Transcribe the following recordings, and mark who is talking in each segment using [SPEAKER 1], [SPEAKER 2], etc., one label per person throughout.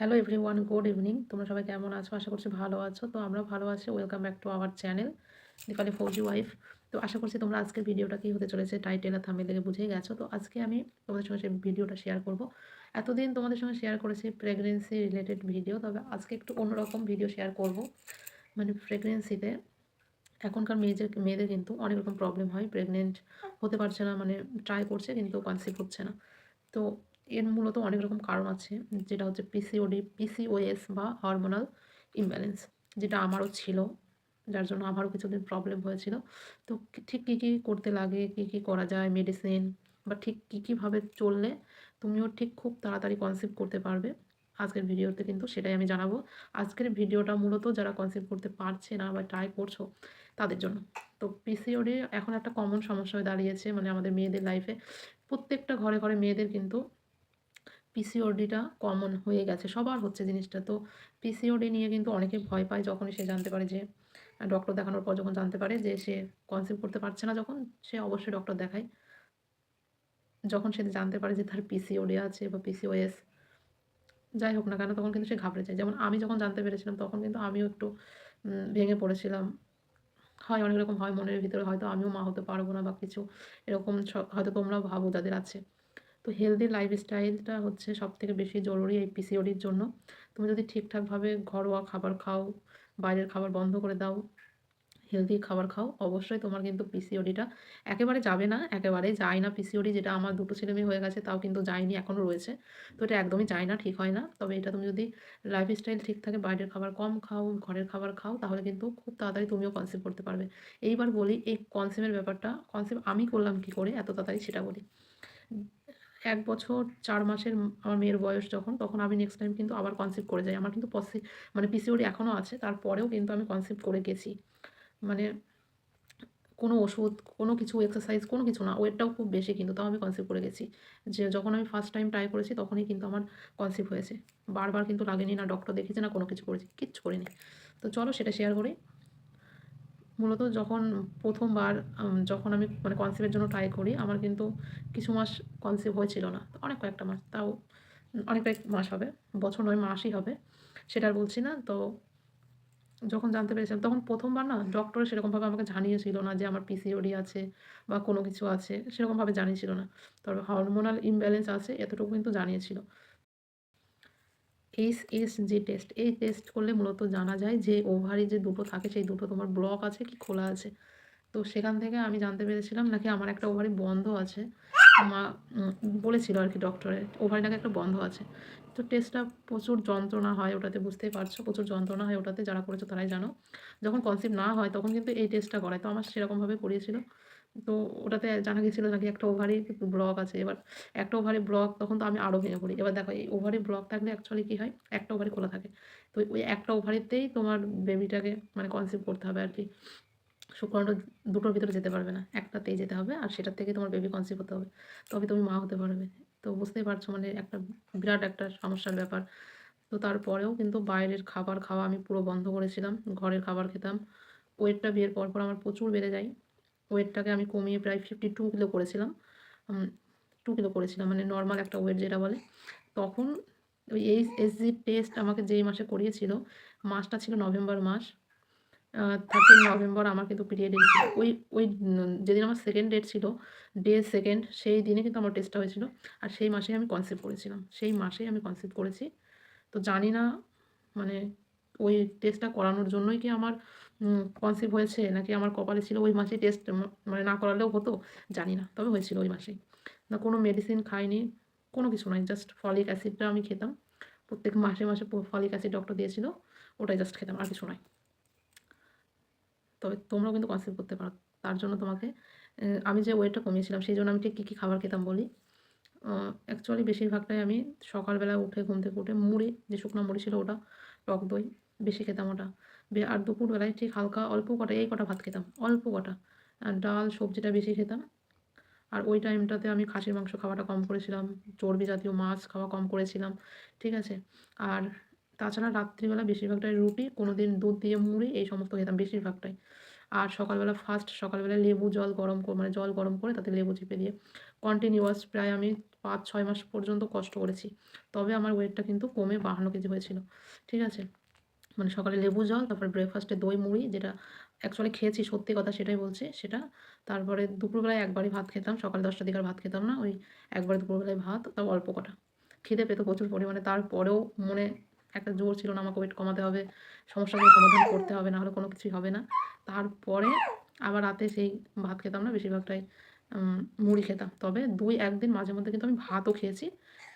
[SPEAKER 1] Hello everyone good evening তোমরা সবাই কেমন আছো? আশা করছি ভালো আছো। তো আমরা ভালো আছি। Welcome back to our channel Deepali Fauji wife তো আশা করছি তোমরা আজকের ভিডিওটা কী হতে চলেছে টাইটেল আর থামিল থেকে বুঝেই গেছো। তো আজকে আমি তোমাদের সঙ্গে সেই ভিডিওটা শেয়ার করব। এতদিন তোমাদের সঙ্গে শেয়ার করেছি প্রেগনেন্সি রিলেটেড ভিডিও তবে আজকে একটু অন্যরকম ভিডিও শেয়ার করব। মানে প্রেগনেন্সিতে এখনকার মেয়েদের মেয়েদের কিন্তু অনেক রকম প্রবলেম হয়। প্রেগনেন্ট হতে পারছে না মানে ট্রাই করছে, কিন্তু কনসিভ হচ্ছে না। তো এর মূলত অনেক রকম কারণ আছে, যেটা হচ্ছে পিসিওডি পিসিওএস বা হরমোনাল ইমব্যালেন্স যেটা আমারও ছিল, যার জন্য আমারও কিছুদিন প্রবলেম হয়েছিল। তো ঠিক কী কী করতে লাগে, কী কী করা যায় মেডিসিন বা ঠিক কী কীভাবে চললে তুমিও ঠিক খুব তাড়াতাড়ি কনসিভ করতে পারবে। আজকের ভিডিওতে কিন্তু সেটাই আমি জানাব। আজকের ভিডিওটা মূলত যারা কনসিভ করতে পারছে না বা ট্রাই করছ তাদের জন্য। তো পিসিওডি এখন একটা কমন সমস্যা হয়ে দাঁড়িয়েছে মানে আমাদের মেয়েদের লাইফে প্রত্যেকটা ঘরে ঘরে মেয়েদের কিন্তু পিসিওডিটা কমন হয়ে গেছে। সবার হচ্ছে জিনিসটা। তো পিসিওডি নিয়ে কিন্তু অনেকে ভয় পায় যখনই সে জানতে পারে যে ডক্টর দেখানোর পর যখন জানতে পারে যে, সে কনসিভ করতে পারছে না যখন, সে অবশ্যই ডক্টর দেখায়। যখন সে জানতে পারে যে, তার পিসিওডি আছে বা পিসিওএস যাই হোক না কেন, তখন কিন্তু সে ঘাবড়ে যায়। যেমন আমি যখন জানতে পেরেছিলাম, তখন কিন্তু আমিও একটু ভেঙে পড়েছিলাম। হয় অনেক রকম হয় মনের ভিতরে, হয়তো আমিও মা হতে পারব না বা কিছু এরকম হয়তো তোমরাও ভাবো যাদের আছে। তো হেলদি লাইফস্টাইলটা হচ্ছে সব থেকে বেশি জরুরি এই পিসিওডির জন্য। তুমি যদি ঠিকঠাকভাবে ঘরোয়া খাবার খাও, বাইরের খাবার বন্ধ করে দাও হেলদি খাবার খাও, অবশ্যই তোমার কিন্তু পিসিওডিটা একেবারে যাবে না, একেবারে যায় না পিসিওডি যেটা আমার দুটো ছেলে মেয়ে হয়ে গেছে, তাও কিন্তু যায়নি, এখনও রয়েছে। তো এটা একদমই যায় না, ঠিক হয় না। তবে এটা তুমি যদি লাইফস্টাইল ঠিক থাকে, বাইরের খাবার কম খাও, ঘরের খাবার খাও, তাহলে কিন্তু খুব তাড়াতাড়ি তুমিও কনসেপ্ট করতে পারবে। এইবার বলি, এই কনসেপ্টের ব্যাপারটা কনসেপ্ট আমি করলাম কি করে, এত তাড়াতাড়ি সেটা বলি। এক বছর, চার মাসের আমার মেয়ের বয়স যখন, তখন আমি নেক্সট টাইম কিন্তু আবার কনসিভ করে যাই। আমার কিন্তু পসি মানে পিসিওডি এখনও আছে, তারপরেও কিন্তু আমি কনসিভ করে গেছি। মানে কোনো ওষুধ, কোনো কিছু এক্সারসাইজ কোনো কিছু না, ওয়েটটাও খুব বেশি কিন্তু তাও আমি কনসিভ করে গেছি। যে যখন আমি ফার্স্ট টাইম ট্রাই করেছি, তখনই কিন্তু আমার কনসিভ হয়েছে। বারবার কিন্তু লাগেনি না ডক্টর দেখেছে না, কোনো কিছু করেছি, কিচ্ছু করিনি। তো চলো সেটা শেয়ার করি। মূলত যখন প্রথমবার যখন আমি মানে কনসেপ্টের জন্য ট্রাই করি, আমার কিন্তু কিছু মাস কনসেপ্ট হয়েছিল না। অনেক কয়েকটা মাস, তাও অনেক কয়েক মাস হবে, বছর নয়, মাসই হবে, সেটা আর বলছি না। তো যখন জানতে পেরেছিলাম, তখন প্রথমবার না ডক্টর সেরকমভাবে আমাকে জানিয়েছিল না যে আমার পিসিওডি আছে বা কোনো কিছু আছে, সেরকমভাবে জানিয়েছিল না। তবে হরমোনাল ইমব্যালেন্স আছে, এতটুকু কিন্তু জানিয়েছিল। এইচ এস, জি টেস্ট এই টেস্ট করলে মূলত জানা যায় যে ওভারি যে দুটো থাকে, সেই দুটো তোমার ব্লক আছে কি খোলা আছে। তো সেখান থেকে আমি জানতে পেরেছিলাম নাকি আমার একটা ওভারি বন্ধ আছে। মা বলেছিল আর কি ডক্টরে ওভারি নাকি একটা বন্ধ আছে। তো টেস্টটা প্রচুর যন্ত্রণা হয় ওটাতে, বুঝতেই পারছ? প্রচুর যন্ত্রণা হয় ওটাতে, যারা করেছ তারাই জানো। যখন কনসিভ না হয় তখন কিন্তু এই টেস্টটা করায়। তো আমার সেরকমভাবে করিয়েছিল। তো ওটাতে জানা গেছিল নাকি একটা ওভারি ব্লক আছে। এবার একটা ওভারি ব্লক তখন তো আমি আরও ভেঙে পড়ি। এবার দেখো, এই ওভারে ব্লক থাকলে অ্যাকচুয়ালি কী হয়? একটা ওভারে খোলা থাকে। তো ওই একটা ওভারিতেই তোমার বেবিটাকে মানে কনসিভ করতে হবে আর কি শুক্রাণু দুটোর ভিতরে যেতে পারবে না। একটাতেই যেতে হবে আর সেটার থেকে তোমার বেবি কনসিভ হতে হবে। তবে তুমি মা হতে পারবে। তো বুঝতেই পারছ মানে একটা বিরাট একটা সমস্যার ব্যাপার। তো তারপরেও কিন্তু বাইরের খাবার খাওয়া আমি পুরো বন্ধ করেছিলাম। ঘরের খাবার খেতাম। ওয়েটটা বিয়ের পর পর আমার প্রচুর বেড়ে যায়। ওয়েটটাকে আমি কমিয়ে প্রায় ফিফটি টু কিলো করেছিলাম টু কিলো করেছিলাম মানে নর্মাল একটা ওয়েট যেটা বলে। তখন ওই এই এসজি টেস্ট আমাকে যেই মাসে করিয়েছিল, মাসটা ছিল নভেম্বর মাস থার্টিন নভেম্বর আমার কিন্তু পিরিয়ড এসেছিল ওই ওই যেদিন আমার সেকেন্ড ডেট ছিল ডে সেকেন্ড সেই দিনে কিন্তু আমার টেস্টটা হয়েছিল। আর সেই মাসেই আমি কনসিভ করেছিলাম। সেই মাসেই আমি কনসিভ করেছি। তো জানি না মানে ওই টেস্টটা করানোর জন্যই কি আমার কনসিভ হয়েছে নাকি আমার কপালে ছিল ওই মাসেই টেস্ট মানে না করালেও হতো? জানি না, তবে হয়েছিল ওই মাসেই। না, কোনো মেডিসিন খাইনি, কোনো কিছু নয় জাস্ট ফলিক অ্যাসিডটা আমি খেতাম। প্রত্যেক মাসে মাসে ফলিক অ্যাসিড ডক্টর দিয়েছিল, ওটাই জাস্ট খেতাম, আর কিছু নয় তবে তোমরাও কিন্তু কনসিভ করতে পারো, তার জন্য তোমাকে আমি যে ওয়েটটা কমিয়েছিলাম, সেই জন্য আমি ঠিক কী কী খাবার খেতাম বলি। অ্যাকচুয়ালি বেশিরভাগটাই আমি সকালবেলা উঠে, ঘুম থেকে উঠে মুড়ি, যে শুকনো মুড়ি ছিল ওটা, টক দই, বেশি খেতাম ওটা। আর দুপুরবেলায় ঠিক হালকা অল্প কটা, এই কটা ভাত খেতাম, অল্প কটা। ডাল, সবজিটা বেশি খেতাম। আর ওই টাইমটাতে আমি খাসির মাংস খাওয়াটা কম করেছিলাম, চর্বি জাতীয় মাছ খাওয়া কম করেছিলাম, ঠিক আছে? আর তাছাড়া রাত্রিবেলা বেশিরভাগটাই রুটি কোনো দিন দুধ দিয়ে মুড়ি, এই সমস্ত খেতাম বেশিরভাগটাই। আর সকালবেলা ফার্স্ট সকালবেলা লেবু জল গরম করে মানে জল গরম করে তাতে লেবু চিপে দিয়ে কন্টিনিউয়াস প্রায় আমি পাঁচ, ছয় মাস পর্যন্ত কষ্ট করেছি। তবে আমার ওয়েটটা কিন্তু কমে বাহান্ন কেজি হয়েছিল, ঠিক আছে? মানে সকালে লেবু জল, তারপরে ব্রেকফাস্টে দই, মুড়ি, যেটা অ্যাকচুয়ালি খেয়েছি, সত্যি কথা সেটাই বলছি, সেটা তারপরে দুপুরবেলায় একবারই ভাত খেতাম, সকাল দশটার দিকে আর ভাত খেতাম না, ওই একবারে দুপুরবেলায় ভাত, তাও অল্প কটা। খিদে পেতো প্রচুর পরিমাণে, তারপরেও মনে একটা জোর ছিল না, আমাকে ওয়েট কমাতে হবে সমস্যাগুলো সমাধান করতে হবে না হলে কোনো কিছুই হবে না। তারপরে আবার রাতে সেই ভাত খেতাম না, বেশিরভাগটাই মুড়ি খেতাম। তবে দুই একদিন মাঝে মধ্যে কিন্তু আমি ভাতও খেয়েছি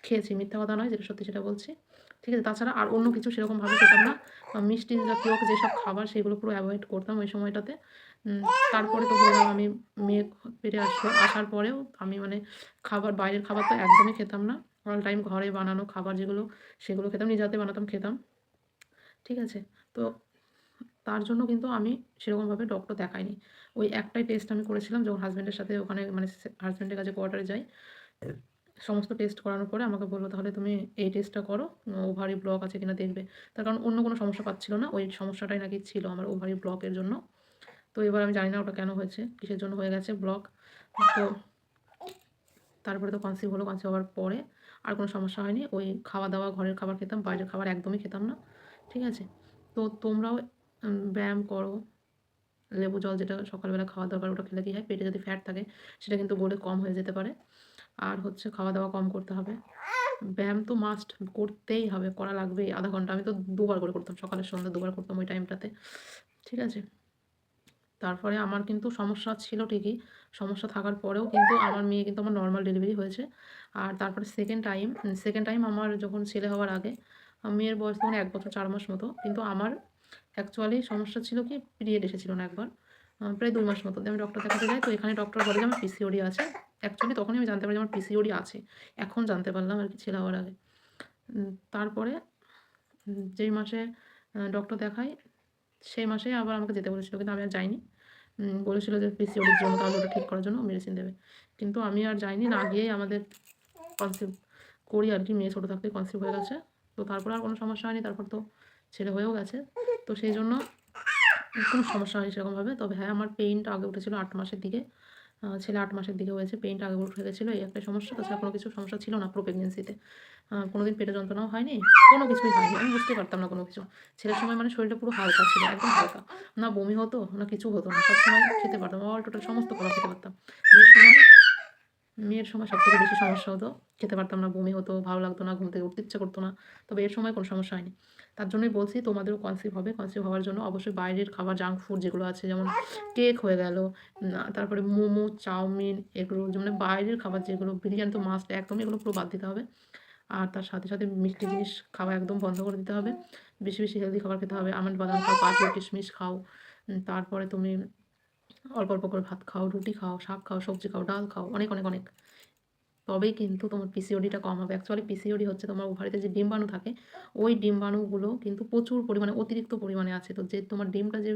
[SPEAKER 1] খেয়েছি, মিথ্যা কথা নয়, যেটা সত্যি সেটা বলছি। ঠিক আছে, তাছাড়া আর অন্য কিছু সেরকমভাবে খেতাম না। মিষ্টি জাতীয় যেসব খাবার সেগুলো পুরো অ্যাভয়েড করতাম ওই সময়টাতে। তারপরে তো বললাম আমি মেয়ে পেটে আসলো আসার পরেও আমি মানে খাবার, বাইরের খাবার তো একদমই খেতাম না। অল টাইম ঘরে বানানো খাবার যেগুলো, সেগুলো খেতাম নিজে হাতে বানাতাম, খেতাম। ঠিক আছে, তো তার জন্য কিন্তু আমি সেরকমভাবে ডক্টর দেখাইনি। ওই একটাই টেস্ট আমি করেছিলাম যখন হাজব্যান্ডের সাথে ওখানে মানে হাজব্যান্ডের কাছে কোয়ার্টারে যাই। সমস্ত টেস্ট করানোর পরে আমাকে বলল, তাহলে তুমি এই টেস্টটা করো ওভারি ব্লক আছে কিনা দেখবে। তার কারণ অন্য কোনো সমস্যা পাচ্ছিল না, ওই সমস্যাটাই নাকি ছিল আমার ওভারি ব্লকের জন্য। তো এবার আমি জানি না ওটা কেন হয়েছে, কিসের জন্য হয়ে গেছে ব্লক তো তারপরে তো কনসিভ হলো কনসিভ হওয়ার পরে আর কোনো সমস্যা হয়নি, ওই খাওয়া দাওয়া ঘরের খাবার খেতাম, বাইরের খাবার একদমই খেতাম না, ঠিক আছে? তো তোমরাও ব্যায়াম করো, লেবু জল যেটা সকালবেলা খাওয়া দরকার, ওটা খেলে কী হয়, পেটে যদি ফ্যাট থাকে, সেটা কিন্তু গলে কম হয়ে যেতে পারে। আর হচ্ছে খাওয়া দাওয়া কম করতে হবে। ব্যায়াম তো মাস্ট করতেই হবে, করা লাগবেই। আধা ঘণ্টা আমি তো দুবার করে করতাম সকালের সন্ধ্যে দুবার করতাম ওই টাইমটাতে ঠিক আছে? তারপরে আমার কিন্তু সমস্যা ছিল ঠিকই, সমস্যা থাকার পরেও কিন্তু আমার মেয়ে কিন্তু আমার নর্মাল ডেলিভারি হয়েছে। আর তারপরে সেকেন্ড টাইম সেকেন্ড টাইম আমার যখন ছেলে হওয়ার আগে, মেয়ের বয়স তখন এক বছর চার মাস মতো, কিন্তু আমার অ্যাকচুয়ালি সমস্যা ছিল কি পিরিয়ড এসেছিল না একবার। প্রায় দুই মাস মতো। আমি ডক্টর দেখাতে যাই, তো এখানে ডক্টর বলে যে আমার পিসিওডি আছে। অ্যাকচুয়ালি তখনই আমি জানতে পারি আমার পিসিওডি আছে। এখন জানতে পারলাম আর কি ছেলে হওয়ার আগে। তারপরে যেই মাসে ডক্টর দেখাই সেই মাসে আবার আমাকে যেতে বলেছিল, কিন্তু আমি আর যাইনি। বলেছিল যে পিসিওডির জন্য, তাহলে ওটা ঠিক করার জন্য মেডিসিন দেবে। কিন্তু আমি আর যাইনি, না গিয়েই আমাদের কনসিভ করি আর কি, মেয়ে ছোটো থাকতে কনসিভ হয়ে গেছে। তো তারপর আর কোনো সমস্যা হয়নি, তারপর তো ছেলে হয়েও গেছে। তো সেই জন্য কোনো সমস্যা হয়নি সেরকমভাবে। তবে হ্যাঁ আমার পেইনটা আগে উঠেছিল আট মাসের দিকে। ছেলে আট মাসের দিকে হয়েছে পেইনটা আগে উঠে গেছিল, এই একটা সমস্যা, তাছাড়া কোনো কিছু সমস্যা ছিল না পুরো প্রেগনেন্সিতে কোনো দিন পেটে যন্ত্রণাও হয়নি, কোনো কিছুই হয়নি, আমি বুঝতে পারতাম না কোনো কিছু। ছেলের সময় মানে শরীরটা পুরো হালকা ছিল, একদম হালকা। না বমি হতো, না কিছু হতো না, সবসময় খেতে পারতাম অল টোটাল সমস্ত খাবার খেতে পারতাম। মেয়ের সময় মেয়ের সময় সব থেকে বেশি সমস্যা হতো, খেতে পারতাম না, বমি হতো, ভালো লাগতো না, ঘুম থেকে উঠতে ইচ্ছা করতো না, তবে এর সময় কোনো সমস্যা হয়নি। তার জন্যই বলছি তোমাদেরও কনসিভ হবে। কনসিভ হওয়ার জন্য অবশ্যই বাইরের খাবার জাঙ্ক ফুড যেগুলো আছে, যেমন কেক হয়ে গেল তারপরে মোমো, চাউমিন, এগুলো, যেমন বাইরের খাবার যেগুলো, বিরিয়ানি তো মাস্ট একদম এগুলো পুরো বাদ দিতে হবে। আর তার সাথে সাথে মিষ্টি জিনিস খাওয়া একদম বন্ধ করে দিতে হবে। বেশি বেশি হেলদি খাবার খেতে হবে। আমন্ড বাদাম খাও কাজু কিশমিশ খাও তারপরে তুমি অল্প অল্প করে ভাত খাও, রুটি খাও, শাক খাও, সবজি খাও, ডাল খাও, অনেক অনেক অনেক। তবেই কিন্তু তোমার পিসিওডিটা কম হবে। অ্যাকচুয়ালি পিসিওডি হচ্ছে তোমার ওভারিতে যে ডিম্বাণু থাকে, ওই ডিম্বাণুগুলো কিন্তু প্রচুর পরিমাণে, অতিরিক্ত পরিমাণে আছে। তো যে তোমার ডিমটা যে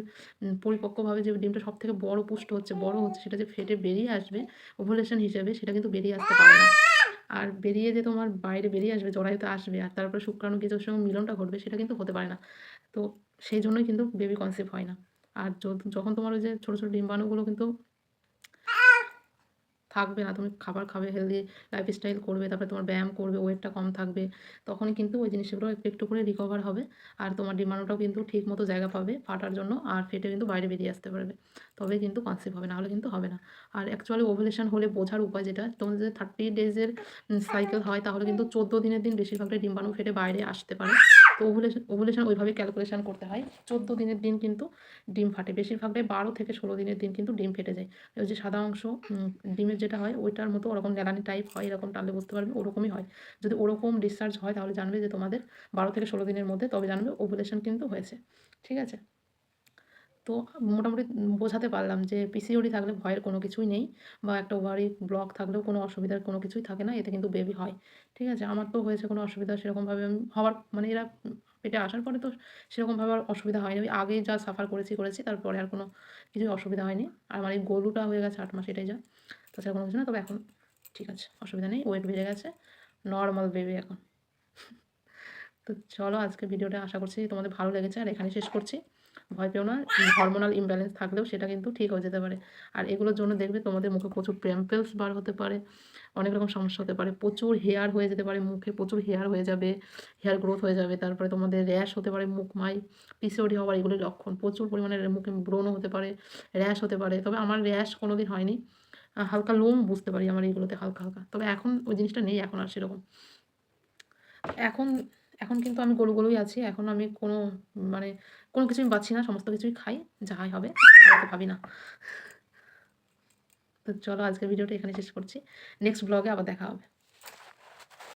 [SPEAKER 1] পরিপক্কভাবে যে ডিমটা সব থেকে বড় পুষ্ট হচ্ছে, বড় হচ্ছে, সেটা যে ফেটে বেরিয়ে আসবে ওভুলেশন হিসেবে সেটা কিন্তু বেরিয়ে আসতে পারে না। আর বেরিয়ে যে তোমার বাইরে বেরিয়ে আসবে জরায়ুতে আসবে, আর তারপরে শুক্রাণু কিছুর সঙ্গে মিলনটা ঘটবে, সেটা কিন্তু হতে পারে না। তো সেই জন্যই কিন্তু বেবি কনসেপ্ট হয় না। আর যখন তোমার ওই যে ছোটো ছোটো ডিম্বাণুগুলো কিন্তু থাকবে না, তুমি খাবার খাবে হেলদি লাইফস্টাইল করবে, তারপরে তোমার ব্যায়াম করবে ওয়েটটা কম থাকবে, তখন কিন্তু ওই জিনিসগুলো একটু একটু করে রিকভার হবে আর তোমার ডিমান্ডটাও কিন্তু ঠিক মতো জায়গা পাবে ফাটার জন্য আর ফেটে কিন্তু বাইরে বেরিয়ে আসতে পারবে, তবে কিন্তু কনসেপ্ট হবে না হলে কিন্তু হবে না। আর অ্যাকচুয়ালি ওভুলেশন হলে বোঝার উপায় যেটা, তোমার যদি থার্টি ডেজের সাইকেল হয় তাহলে কিন্তু চোদ্দ দিনের দিন বেশিরভাগটাই ডিম্বাণু ফেটে বাইরে আসতে পারে। তো ওভুলেশন ওভুলেশন ওইভাবে ক্যালকুলেশন করতে হয়। চোদ্দ দিনের দিন কিন্তু ডিম ফাটে। বেশিরভাগটাই বারো থেকে ষোলো দিনের দিন কিন্তু ডিম ফেটে যায়। ওই যে সাদা অংশ ডিমের যেটা হয়, ওইটার মতো ওরকম গ্যালানি টাইপ হয়, এরকম টানলে বুঝতে পারবেন ওরকমই হয়। যদি ওরকম ডিসচার্জ হয়, তাহলে জানবে যে তোমাদের বারো থেকে ষোলো দিনের মধ্যে, তবে জানবে ওভুলেশন কিন্তু হয়েছে। ঠিক আছে? তো মোটামুটি বোঝাতে পারলাম যে পিসিওডি থাকলে ভয়ের কোনো কিছুই নেই বা একটা ওভারি ব্লক থাকলেও কোনো অসুবিধার কোনো কিছুই থাকে না, এতে কিন্তু বেবি হয়। ঠিক আছে? আমার তো হয়েছে কোনো অসুবিধা সেরকমভাবে আমি হওয়ার মানে এরা পেটে আসার পরে তো সেরকমভাবে আর অসুবিধা হয়নি। আমি আগেই যা সাফার করেছি করেছি, তারপরে আর কোনো কিছুই অসুবিধা হয়নি। আর আমার এই হয়ে গেছে আট মাস, এটাই যা। তাছাড়া কোনো কিছু না, তবে এখন ঠিক আছে, অসুবিধা নেই ওয়েট বেড়ে গেছে নর্মাল বেবি এখন। তো চলো আজকে ভিডিওটা আশা করছি তোমাদের ভালো লেগেছে, আর এখানে শেষ করছি। ভয় পেও না হরমোনাল ইমব্যালেন্স থাকলেও সেটা কিন্তু ঠিক হয়ে যেতে পারে। আর এগুলোর জন্য দেখবে তোমাদের মুখে প্রচুর প্যাম্পেলস বার হতে পারে, অনেক রকম সমস্যা হতে পারে, প্রচুর হেয়ার হয়ে যেতে পারে মুখে, প্রচুর হেয়ার হয়ে যাবে হেয়ার গ্রোথ হয়ে যাবে, তারপরে তোমাদের র্যাশ হতে পারে মুখ মাই পিসিওডি হওয়ার এগুলোর লক্ষণ, প্রচুর পরিমাণে মুখে ব্রণও হতে পারে র্যাশ হতে পারে, তবে আমার র্যাশ কোনো দিন হয়নি হালকা লোম বুঝতে পারি আমার এইগুলোতে হালকা হালকা, তবে এখন ওই জিনিসটা নেই এখন আর সেরকম। এখন এখন কিন্তু আমি গোলু গোলুই আছি, এখন আমি কোনো মানে কোনো কিছুই পাচ্ছি না, সমস্ত কিছুই খাই যাই হবে, আর ভাবি না। তো চলো আজকের ভিডিওটা এখানে শেষ করছি। নেক্সট ব্লগে আবার দেখা হবে।